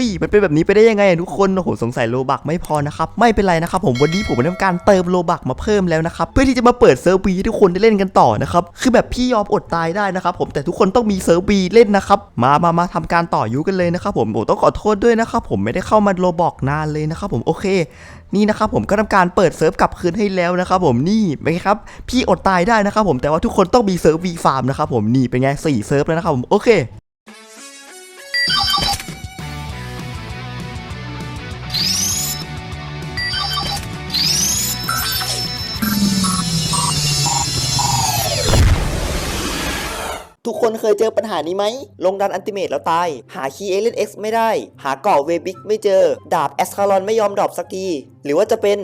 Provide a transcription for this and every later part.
้ยมันเป็นแบบนี้ไปได้ยังไงอะทุกคนโอ้โหสงสัยโลบักไม่พอนะครับไม่เป็นไรนะครับผมวันนี้ผมได้ทำการเติมโลบักมาเพิ่มแล้วนะครับเพื่อที่จะมาเปิดเซิร์ฟวีให้ทุกคนได้เล่นกันต่อนะครับคือแบบพี่ยอมอดตายได้นะครับผมแต่ทุกคนต้องมีเซิร์ฟวีเล่นนะครับมามามาทำการต่อยุกันเลยนะครับผมโอ้ต้องขอโทษด้วยนะครับผมไม่ได้เข้ามาโลบอกนานเลยนะครับผมโอเคนี่นะครับผมก็ทำการเปิดเซิร์ฟกลับคืนให้แล้วนะครับผมนี่เป็นไงครับพี่อดตายได้นะครับผมแต่ว่าทุกคนต้องมีเซิร์ฟวีฟาร์มนะครับผมนี่เป็นไงสี่เซิร์ฟแล้วนะครับผมโอเค เคยเจอปัญหานี้ไหม ลงดันอันติเมตแล้วตาย หาคีย์เอเลนเอ็กซ์ไม่ได้ หาเกาะเวบิกไม่เจอ ดาบแอสคาลอนไม่ยอมดรอปสักทีหรือว่าจะเป็น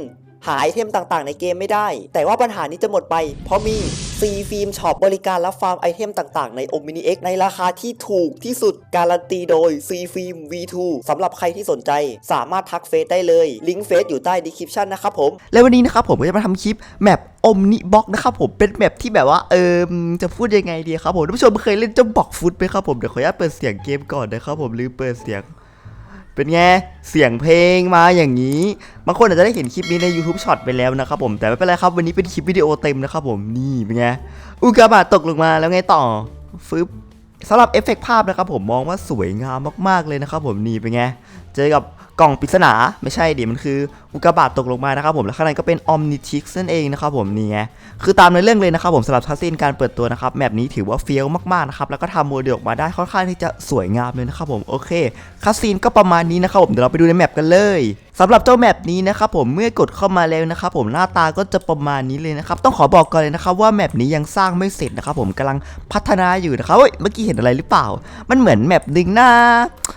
หาไอเทมต่างๆ ในเกมไม่ได้ แต่ว่าปัญหานี้จะหมดไป เพราะมีซีฟิล์มช็อปบริการรับฟาร์มไอเทมต่างๆ ใน o m n i X ในราคาที่ถูกที่สุดการันตีโดย C Film V2 สำหรับใครที่สนใจ สามารถทักเฟซได้เลย ลิงก์เฟซอยู่ใต้ดีคริปชันนะครับผม และวันนี้นะครับผมก็จะมาทำคลิปแมป อมนิบ็อกนะครับผมเป็นแมปที่แบบว่าเออจะพูดยังไงดีครับผมท่านผู้ชมเคยเล่นเจ้าบอกฟุตไหมครับผมเดี๋ยวขออนุญาตเปิดเสียงเกมก่อนนะครับผมลืมเปิดเสียง เป็นไงเสียงเพลงมาอย่างนี้บางคนอาจจะได้เห็นคลิปนี้ใน YouTube Short ไปแล้วนะครับผมแต่ไม่เป็นไรครับวันนี้เป็นคลิปวิดีโอเต็มนะครับผมนี่เป็นไงอุกกาบาตตกลงมาแล้วไงต่อฟึบสำหรับเอฟเฟกต์ภาพนะครับผมมองว่าสวยงามมากๆเลยนะครับผมนี่เป็นไงเจอกับ กล่องปริศนาไม่ใช่ดิมันคืออุกกาบาตตกลงมานะครับผมแล้วข้างในก็เป็นอมนิทิกนั่นเองนะครับผมนี่ไงคือตามในเรื่องเลยนะครับผมสำหรับทัสซินการเปิดตัวนะครับแมปนี้ถือว่าเฟี้ยวมากๆนะครับแล้วก็ทำโมเดลออกมาได้ค่อนข้างที่จะสวยงามเลยนะครับผมโอเคคัสซีนก็ประมาณนี้นะครับผมเดี๋ยวเราไปดูในแมปกันเลยสำหรับเจ้าแมปนี้นะครับผมเมื่อกดเข้ามาแล้วนะครับผมหน้าตาก็จะประมาณนี้เลยนะครับต้องขอบอกก่อนเลยนะครับว่าแมปนี้ยังสร้างไม่เสร็จนะครับผมกำลังพัฒนาอยู่นะครับเฮ้ยเมื่อกี้เห็นอะไรหรือเปล่า มันเหมือนแมปหนึ่งนะ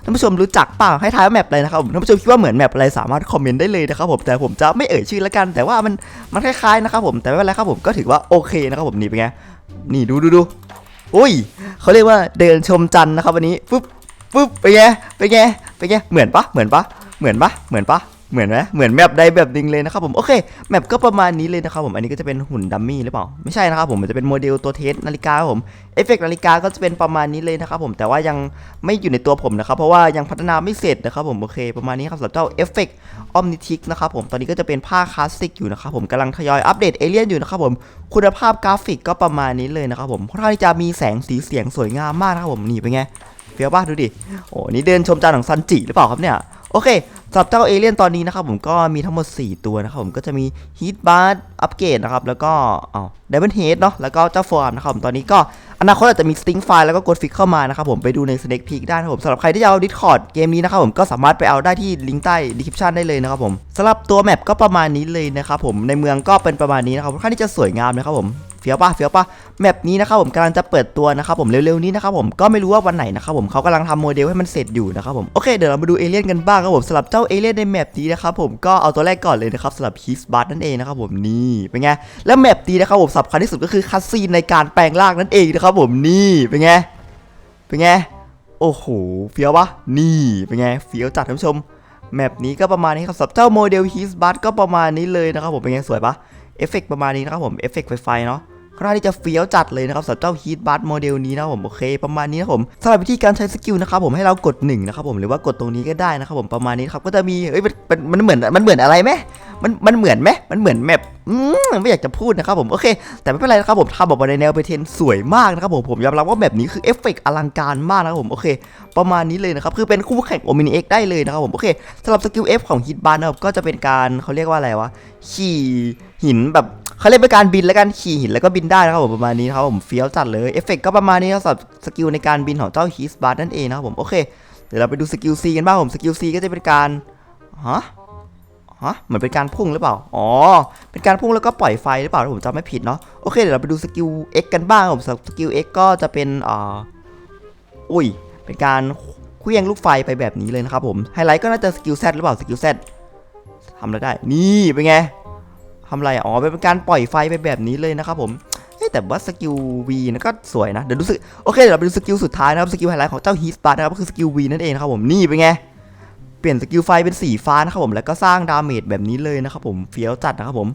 ท่านผู้ชมรู้จักเปล่าให้ทายว่าแมปอะไรนะครับผมท่านผู้ชมคิดว่าเหมือนแมปอะไรสามารถคอมเมนต์ได้เลยนะครับผมแต่ผมจะไม่เอ่ยชื่อละกัน แต่ว่ามันมันคล้ายๆนะครับผมแต่ไม่เป็นไรครับผมก็ถือว่าโอเคนะครับผมนี่เป็นไงนี่ดูดูดูอุ้ยเขาเรียกว่าเดินชมจันทร์นะครับวันนี้ปุ๊บปุ๊บไปไงไปไงไปไงเหมือนปะเหมือนปะเหมือนปะเหมือนปะ เหมือนไหมเหมือนแมปใดแบบหนึงเลยนะครับผมโอเคแมปก็ประมาณนี้เลยนะครับผมอันนี้ก็จะเป็นหุ่นดัมมี่หรือเปล่าไม่ใช่นะครับผมมันจะเป็นโมเดลตัวเทสนาฬิกาผมเอฟเฟกต์นาฬิกาก็จะเป็นประมาณนี้เลยนะครับผมแต่ว่ายังไม่อยู่ในตัวผมนะครับเพราะว่ายังพัฒนาไม่เสร็จนะครับผมโอเค ประมาณนี้ครับสำหรับเจ้าเอฟเฟกต์ออมนิทิกนะครับผมตอนนี้ก็จะเป็นผ้าคลาสสิกอยู่นะครับผมกำลังทยอยอัปเดตเอเลี่ยนอยู่นะครับผมคุณภาพกราฟิกก็ประมาณนี้เลยนะครับผมค่อนข้างที่จะมีแสงสีเสียงสวยงามมากนะครับผมนี่เป็นไงเฟี้ยวป่ะดูดิโอ้นี่เดินชมจานของซันจิหรือเปล่าครับเนี่ย โอเคสำหรับเจ้าเอเลี่ยนตอนนี้นะครับผมก็มีทั้งหมด 4 ตัวนะครับผมก็จะมีฮีทบาร์อัปเกรดนะครับแล้วก็อ๋อเดวินเฮดเนาะแล้วก็เจ้าฟอร์มนะครับผมตอนนี้ก็ อนาคตอาจจะมีสติงไฟล์แล้วก็กดฟิกเข้ามานะครับผมไปดูใน Snake Peek ได้นะครับผมสำหรับใครที่จะเอา Discord เกมนี้นะครับผมก็สามารถไปเอาได้ที่ลิงก์ใต้ description ได้เลยนะครับผมสำหรับตัวแมปก็ประมาณนี้เลยนะครับผมในเมืองก็เป็นประมาณนี้นะครับค่อนข้างที่จะสวยงามนะครับผมเฟี้ยวป่ะเฟี้ยวป่ะแมปนี้นะครับผมกำลังจะเปิดตัวนะครับผมเร็วๆนี้นะครับผมก็ไม่รู้ว่าวันไหนนะครับผมเขากำลังทำโมเดลให้มันเสร็จอยู่นะครับผมโอเคเดี๋ยวเรามาดูเอเลี่ยนกันบ้างครับผมสำหรับเจ้าเอเลี่ยนในแมปนี้นะครับผมก็เอาตัวแรกก่อนเลยนะครับสำหรับฮิสบัตนั่นเองนะครับผมนี่เป็นไงแล้วแมปนี้นะครับผมสำคัญที่สุดก็คือคัสซีนในการแปลงร่างนั่นเองนะครับับผมนี่เป็นไงเป็นไงโอ้โหเฟี้ยวปะนี่เป็นไงเฟี้ยวจัดท่านผู้ชมแมปนี้ก็ประมาณนี้ครับสำหรับเจ้าโมเดลฮีสบัตก็ประมาณนี้เลยนะครับผมเป็นไงสวยปะเอฟเฟกต์ประมาณนี้นะครับผมเอฟเฟกต์ไฟเนาะ ค่อนข้างที่จะเฟี้ยวจัดเลยนะครับสำหรับเจ้าฮีทบัตโมเดลนี้นะผมโอเค ประมาณนี้นะครับผมสำหรับวิธีการใช้สกิลนะครับผมให้เรากด1นะครับผมหรือว่ากดตรงนี้ก็ได้นะครับผมประมาณนี้ครับก็จะมีเอ้ยมันมันเหมือนมันเหมือนอะไรไหมมันมันเหมือนไหมมันเหมือนแมปอืมไม่อยากจะพูดนะครับผมโอเค แต่ไม่เป็นไรนะครับผมทำออกมาในแนวไปเทนสวยมากนะครับผมผมยอมรับว่าแบบนี้คือเอฟเฟกต์อลังการมากนะครับผมโอเค ประมาณนี้เลยนะครับคือเป็นคู่แข่งโอมินิเอ็กได้เลยนะครับผมโอเคสำหรับสกิล F ของฮิตบันนะครับก็จะเป็นการเขาเรียกว่าอะไรวะขี่หินแบบ เขาเรียกเป็นการบินแล้วกันขี่หินแล้วก็บินได้นะครับผมประมาณนี้นะครับผมเฟี้ยวจัดเลยเอฟเฟกต์ก็ประมาณนี้นะครับสำหรับสกิลในการบินของเจ้าฮิสบันนั่นเองนะครับผมโอเคเดี๋ยวเราไปดูสกิล C กันบ้างผมสกิล C ก็จะเป็นการฮะฮะเหมือนเป็นการพุ่งหรือเปล่า อ๋อ เป็นการพุ่งแล้วก็ปล่อยไฟหรือเปล่าถ้าผมจำไม่ผิดเนาะ โอเค เดี๋ยวเราไปดูสกิล X กันบ้างครับผมสกิล X ก็จะเป็นอ่าอุ้ย เป็นการเคลื่องลูกไฟไปแบบนี้เลยนะครับผม ไฮไลท์ก็น่าจะสกิล Z หรือเปล่า สกิล Z ทำอะไรได้ นี่ เป็นไง ทำอะไรอ๋อเป็นการปล่อยไฟไปแบบนี้เลยนะครับผมเอ๊ะแต่ว่าสกิล V นะก็สวยนะ เดี๋ยวดูสกโอเคเดี๋ยวเราไปดูสกิลสุดท้ายนะครับสกิลไฮไลท์ของเจ้าฮีสปาร์นะครับก็คือสกิล V นั่นเองนะครับผมนี่เป็นไง เปลี่ยนสกิลไฟเป็นสีฟ้านะครับผมแล้วก็สร้างดาเมจแบบนี้เลยนะครับผมเฟี้ยวจัดนะครับผม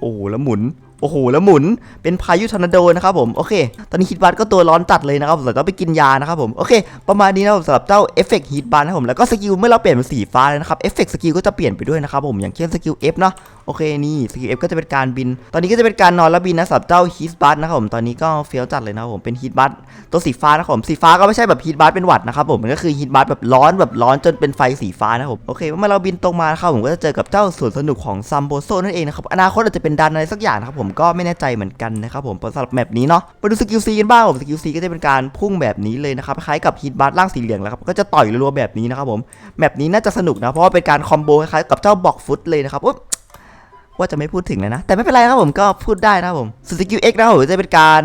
โอ้โหแล้วหมุนโอ้โหแล้วหมุนเป็นพายุทอร์นาโดนะครับผมโอเค ตอนนี้ฮีทบัสก็ตัวร้อนจัดเลยนะครับผมต้องไปกินยานะครับผมโอเค ประมาณนี้นะครับสำหรับเจ้าเอฟเฟกต์ฮีทบัสนะครับผมแล้วก็สกิลเมื่อเราเปลี่ยนเป็นสีฟ้าเลยนะครับเอฟเฟกต์สกิลก็จะเปลี่ยนไปด้วยนะครับผมอย่างเช่นสกิล F เนาะ โอเคนี่สกิล F ก็จะเป็นการบิน ตอนนี้ก็จะเป็นการนอนแล้วบินนะสำหรับเจ้าฮีทบัสนะครับผมตอนนี้ก็เฟี้ยวจัดเลยนะครับผมเป็นฮีทบัสตัวสีฟ้านะครับผมสีฟ้าก็ไม่ใช่แบบฮีทบัสเป็นหวัดนะครับผมมันก็คือฮีทบัสแบบร้อนแบบร้อนจนเป็นไฟสีฟ้านะครับผมโอเคเมื่อเราบินตรงมานะครับผมก็จะเจอกับเจ้าสวนสนุกของซัมโบโซนั่นเองนะครับอนาคตอาจจะเป็นดันอะไรสักอย่างนะครับผมก็ไม่แน่ใจเหมือนกันนะครับผมสำหรับแมปนี้เนาะมาดูสกิลซีกันบ้างผมสกิลซีก็จะเป็นการพุ่งแบบนี้เลยนะครับคล้ายกับฮีทบัสร่างสีเหลืองแล้วครับก็จะต่อยรัวๆแบบนี้นะครับผมแมปนี้น่าจะสนุกนะเพราะว่าเป็นการคอมโบคล้ายกับเจ้าบอกฟุตเลยนะครับอุ๊ย ว่าจะไม่พูดถึงเลยนะ แต่ไม่เป็นไรครับผมก็พูดได้นะผมสกิลเอ็กนะครับผมจะเป็นการ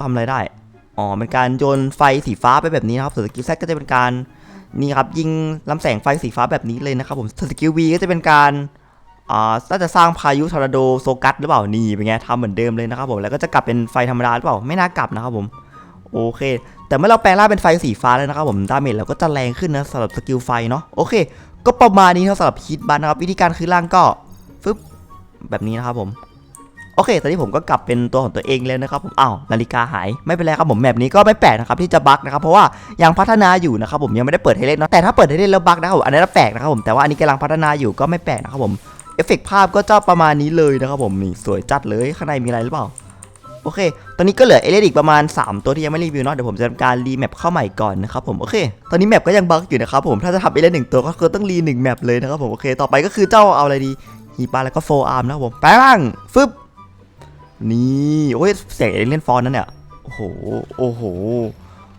ทำอะไรได้อ๋อเป็นการโยนไฟสีฟ้าไปแบบนี้นะครับส่วนสกิลแซก็จะเป็นการนี่ครับยิงลำแสงไฟสีฟ้าแบบนี้เลยนะครับผมสกิลวีก็จะเป็นการอ่าน่าจะสร้างพายุทอร์นาโดโซกัสหรือเปล่านี่เป็นไงทำเหมือนเดิมเลยนะครับผมแล้วก็จะกลับเป็นไฟธรรมดาหรือเปล่าไม่น่ากลับนะครับผมโอเค แต่เมื่อเราแปลงร่างเป็นไฟสีฟ้าแล้วนะครับผมดาเมจเราก็จะแรงขึ้นนะสำหรับสกิลไฟเนาะโอเค ก็ประมาณนี้ครับสำหรับฮิตบันนะครับวิธีการคือร่างก็ฟึบ แบบนี้นะครับผมโอเค ตอนนี้ผมก็กลับเป็นตัวของตัวเองแล้วนะครับผมอ้าวนาฬิกาหาย ไม่เป็นไรครับผมแมปนี้ก็ไม่แปลกนะครับที่จะบั๊กนะครับ เพราะว่ายังพัฒนาอยู่นะครับผมยังไม่ได้เปิดให้เล่นเนาะแต่ถ้าเปิดให้เล่นแล้วบั๊กนะครับผมอันนั้นแปลกนะครับผมแต่ว่าอันนี้กำลังพัฒนาอยู่ก็ไม่แปลกนะครับผมเอฟเฟกต์ภาพก็จะประมาณนี้เลยนะครับผมนี่สวยจัดเลยข้างในมีอะไรหรือเปล่าโอเค ตอนนี้ก็เหลือเอเลนอีกประมาณ 3 ตัวที่ยังไม่รีวิวเนาะ เดี๋ยวผมจะทำการรีแมปเข้าใหม่ก่อนนะครับผม โอเค ตอนนี้แมปก็ยังบั๊กอยู่นะครับผม ถ้าจะทำเอเลนหนึ่งตัวก็คือต้องรีหนึ่งแมปเลยนะครับผม โอเค ต่อไปก็คือเจ้าเอาอะไรดี ฮีปาแล้วก็โฟอาร์มนะครับผมแปลงฟึบนี่โอ้ยเสียงเอเลี่ยนฟอนนั่นเนี่ยโอ้โหโอ้โห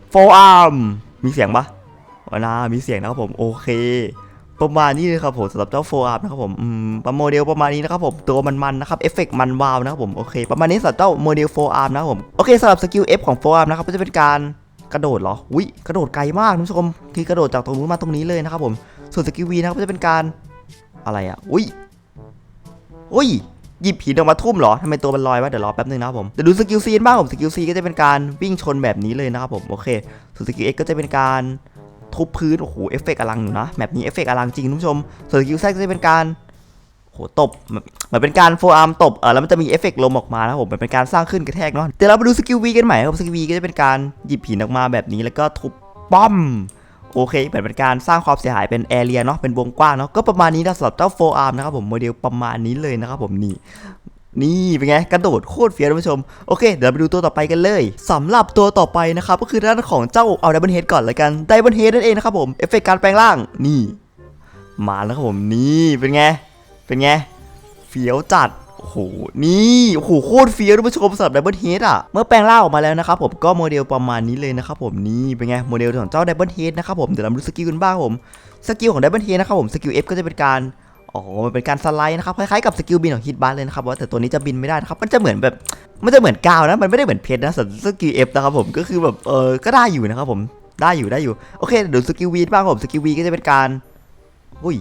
โฟอาร์มมีเสียงปะวนามีเสียงนะครับผมโอเค ประมาณนี้เลยครับผมสำหรับเจ้าโฟอาร์มนะครับผมอืมประโมเดลประมาณนี้นะครับผมตัวมันๆนะครับเอฟเฟกต์มันวาวนะครับผมโอเคประมาณนี้สำหรับเจ้าโมเดลโฟอาร์มนะครับผมโอเคสำหรับสกิล F ของโฟอาร์มนะครับก็จะเป็นการกระโดดเหรออุ้ยกระโดดไกลมากท่านผู้ชมคือกระโดดจากตรงนู้นมาตรงนี้เลยนะครับผมส่วนสกิล V นะครับก็จะเป็นการอะไรอะอุ้ย อุ้ยหยิบหินออกมาทุ่มเหรอทำไมตัวมันลอยวะเดี๋ยวรอแป๊บนึงนะครับผมเดี๋ยวดูสกิลซีนบ้างผมสกิลซีก็จะเป็นการวิ่งชนแบบนี้เลยนะครับผมโอเคส่วนสกิลเอ็กก็จะเป็นการทุบพื้นโอ้โหเอฟเฟกต์อลังอยู่นะแบบนี้เอฟเฟกต์อลังจริงคุณผู้ชมส่วนสกิลแซก็จะเป็นการโอ้โหตบเหมือนเป็นการโฟอาร์มตบเออแล้วมันจะมีเอฟเฟกต์ลมออกมานะครับผมเหมือนเป็นการสร้างขึ้นกระแทกเนาะเดี๋ยวเราไปดูสกิลวีกันใหม่ครับสกิลวีก็จะเป็นการหยิบหินออกมาแบบนี้แล้วก็ทุบป้อม โอเคเหมือนเป็นการสร้างความเสียหายเป็นแอเรียเนาะเป็นวงกว้างเนาะก็ประมาณนี้นะสำหรับเจ้าโฟอาร์มนะครับผมโมเดลประมาณนี้เลยนะครับผมนี่นี่เป็นไงกระโดดโคตรเฟี้ยวท่านผู้ชม โอเค เดี๋ยวไปดูตัวต่อไปกันเลยสำหรับตัวต่อไปนะครับก็คือด้านของเจ้าเอาไดบอนเฮดก่อนเลยกันไดบอนเฮดนั่นเองนะครับผมเอฟเฟกต์การแปลงร่างนี่ มาแล้วครับผมนี่เป็นไงเป็นไงเฟี้ยวจัด โอ้โห นี่โอ้โหโคตรเฟี้ยวท่านผู้ชมสำหรับไดบอนเฮดอะ เมื่อแปลงร่างออกมาแล้วนะครับผมก็โมเดลประมาณนี้เลยนะครับผมนี่เป็นไงโมเดลของเจ้าไดบอนเฮดนะครับผมเดี๋ยวเราดูสกิลกันบ้างผมสกิลของไดบอนเฮดนะครับผมสกิล F ก็จะเป็นการอ๋อ มันเป็นการสไลด์นะครับ คล้ายๆกับสกิลบินของฮิตบัสเลยนะครับว่าแต่ตัวนี้จะบินไม่ได้นะครับ มันจะเหมือนแบบ มันจะเหมือนกาวนะ มันไม่ได้เหมือนเพชรนะสำหรับสกิลเอฟนะครับผม ก็คือแบบ เออก็ได้อยู่นะครับผม ได้อยู่ได้อยู่ โอเค เดี๋ยวสกิลวีบ้างผม สกิลวีก็จะเป็นการหุ้ย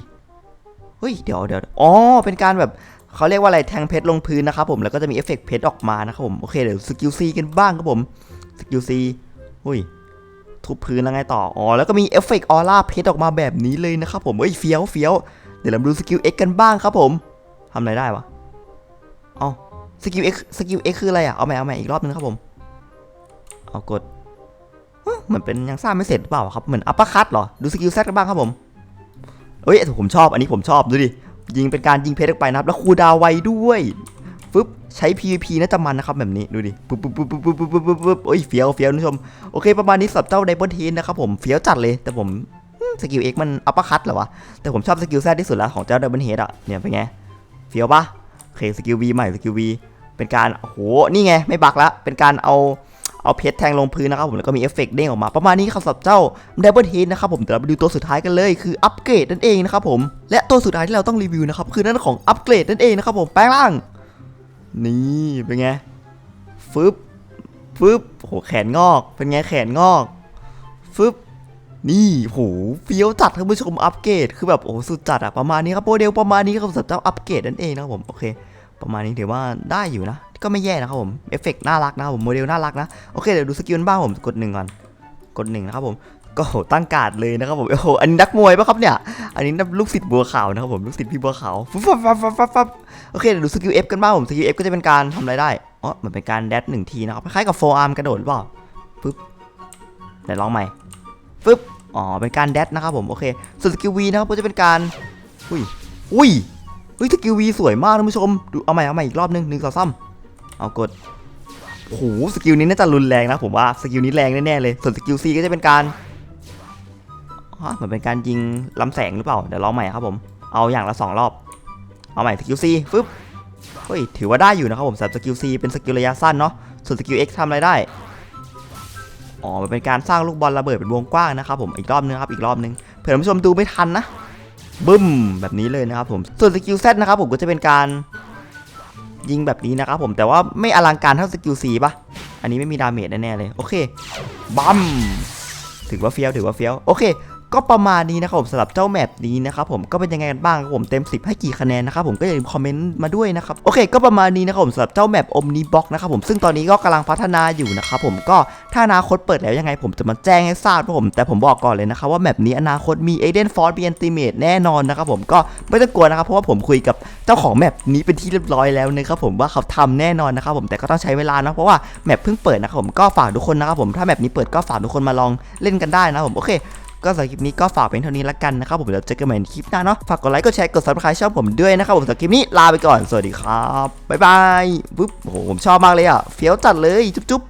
เฮ้ย เดี๋ยวเดี๋ยวอ๋อ เป็นการแบบ เขาเรียกว่าอะไรแทงเพชรลงพื้นนะครับผมแล้วก็จะมีเอฟเฟกต์เพชรออกมานะครับผมโอเคเดี๋ยวสกิลซีกันบ้างครับผมสกิลซีหุ้ยทุบพื้นแล้วไงต่ออ๋อแล้วก็มีเอฟเฟกต์ออร่าเพชรออกมาแบบนี้เลยนะครับผมเอ้ยเฟี้ยวเฟี้ยวเดี๋ยวเราดูสกิล X กันบ้างครับผมทำอะไรได้วะเอาสกิล X สกิล X คืออะไรอะเอาใหม่เอาใหม่อีกรอบนึงครับผมเอากดเหมือนเป็นยังสร้างไม่เสร็จหรือเปล่าครับเหมือนอัปเปอร์คัตเหรอดูสกิล Z กันบ้างครับผมเอ้ยผมชอบอันนี้ผมชอบดูดิ ยิงเป็นการยิงเพชรไปนะครับ แล้วคูดาวไวด้วยฟึบใช้ PVP น่าจะมันนะครับแบบนี้ดูดิปุ๊บปุ๊บปุ๊บปุ๊บปุ๊บปุ๊บปุ๊บปุ๊บโอ้ยเฟี้ยวเฟี้ยวคุณผู้ชมโอเคประมาณนี้สำหรับเจ้าไดบอนเทนนะครับผมเฟี้ยวจัดเลยแต่ผมสกิล X มันอัปคัตเหรอวะแต่ผมชอบสกิลแซดที่สุดแล้วของเจ้าดับเบิลเฮดอะเนี่ยเป็นไงเฟี้ยวปะโอเคสกิล V ใหม่สกิล V เป็นการโอ้โหนี่ไงไม่บักละเป็นการเอา เอาเพชรแทงลงพื้นนะครับผมแล้วก็มีเอฟเฟกต์เด้งออกมาประมาณนี้ครับสำหรับเจ้าดับเบิลเฮดนะครับผมเดี๋ยวเราไปดูตัวสุดท้ายกันเลยคืออัปเกรดนั่นเองนะครับผมและตัวสุดท้ายที่เราต้องรีวิวนะครับคือนั่นของอัปเกรดนั่นเองนะครับผมแปลงร่าง นี่เป็นไงฟึบฟึบโหแขนงอก เป็นไงแขนงอกฟึบนี่โหเฟี้ยวจัดท่านผู้ชมอัปเกรดคือแบบโอ้สุดจัดอะประมาณนี้ครับโมเดลประมาณนี้ครับสำหรับเจ้าอัปเกรดนั่นเองนะครับผมโอเค ประมาณนี้ถือว่าได้อยู่นะ ก็ไม่แย่นะครับผมเอฟเฟกต์น่ารักนะครับผมโมเดลน่ารักนะโอเคเดี๋ยวดูสกิลบ้างผมกดหนึ่งก่อนกดหนึ่งนะครับผมก็โหตั้งการ์ดเลยนะครับผมโอ้โหอันนี้นักมวยปะครับเนี่ยอันนี้นักลูกศิษย์บัวขาวนะครับผมลูกศิษย์พี่บัวขาวฟับฟับฟับฟับฟับโอเคเดี๋ยวดูสกิล F กันบ้างผมสกิล F ก็จะเป็นการทำอะไรได้อ๋อเหมือนเป็นการแดดหนึ่งทีนะครับคล้ายๆกับโฟอาร์มกระโดดหรือเปล่าปึ๊บเดี๋ยวลองใหม่ปึ๊บอ๋อเป็นการแดดนะครับผมโอเคส่วนสกิล V นะครับก็จะเป็นการอุ้ยอุ้ย อุ้ยสกิล V สวยมากท่านผู้ชมดูเอาใหม่เอาใหม่อีกรอบนึงหนึ่งสองสามเอากดโอ้โหสกิลนี้น่าจะรุนแรงนะผมว่าสกิลนี้แรงแน่ๆเลยส่วนสกิล C ก็จะเป็นการฮะเหมือนเป็นการยิงลำแสงหรือเปล่าเดี๋ยวลองใหม่ครับผมเอาอย่างละสองรอบเอาใหม่สกิลซีฟึบเฮ้ยถือว่าได้อยู่นะครับผมสำหรับสกิลซีเป็นสกิลระยะสั้นเนาะส่วนสกิล X ทำอะไรได้อ๋อมันเป็นการสร้างลูกบอลระเบิดเป็นวงกว้างนะครับผมอีกรอบนึงครับอีกรอบนึงเผื่อท่านผู้ชมดูไม่ทันนะ บึ้มแบบนี้เลยนะครับผมส่วนสกิล Z นะครับผมก็จะเป็นการยิงแบบนี้นะครับผมแต่ว่าไม่อลังการเท่าสกิลสีปะอันนี้ไม่มีดาเมจแน่ๆเลย โอเคบัมถือว่าเฟี้ยวถือว่าเฟี้ยวโอเค ก็ประมาณนี้นะครับผมสำหรับเจ้าแมปนี้นะครับผมก็เป็นยังไงกันบ้างครับผมเต็ม 10 ให้กี่คะแนนนะครับผมก็อย่าลืมคอมเมนต์มาด้วยนะครับโอเค ก็ประมาณนี้นะครับผมสำหรับเจ้าแมปอมนีบ็อกนะครับผมซึ่งตอนนี้ก็กำลังพัฒนาอยู่นะครับผมก็ถ้าอนาคตเปิดแล้วยังไงผมจะมาแจ้งให้ทราบครับผมแต่ผมบอกก่อนเลยนะครับว่าแมปนี้อนาคตมีเอเดนฟอร์ดบีแอนติเมตแน่นอนนะครับผมก็ไม่ต้องกลัวนะครับเพราะว่าผมคุยกับเจ้าของแมปนี้เป็นที่เรียบร้อยแล้วนะครับผมว่าเขาทำแน่นอนนะครับผมแต่ก็ต้องใช้เวลานะเพราะว่าแมปเพิ่งเปิดนะครับผมก็ฝากทุกคนนะครับผมถ้าแมปนี้เปิดก็ฝากทุกคนมาลองเล่นกันได้นะครับผมโอเค ก็สำหรับคลิปนี้ก็ฝากเป็นเท่านี้ละกันนะครับผมเดี๋ยวเจอกันใหม่ในคลิปหน้าเนาะฝากกดไลค์กดแชร์กดซับสไครต์ช่องผมด้วยนะครับผมสำหรับคลิปนี้ลาไปก่อนสวัสดีครับบ๊ายบายปุ๊บโอ้โหผมชอบมากเลยอะเฟี้ยวจัดเลยจุ๊บ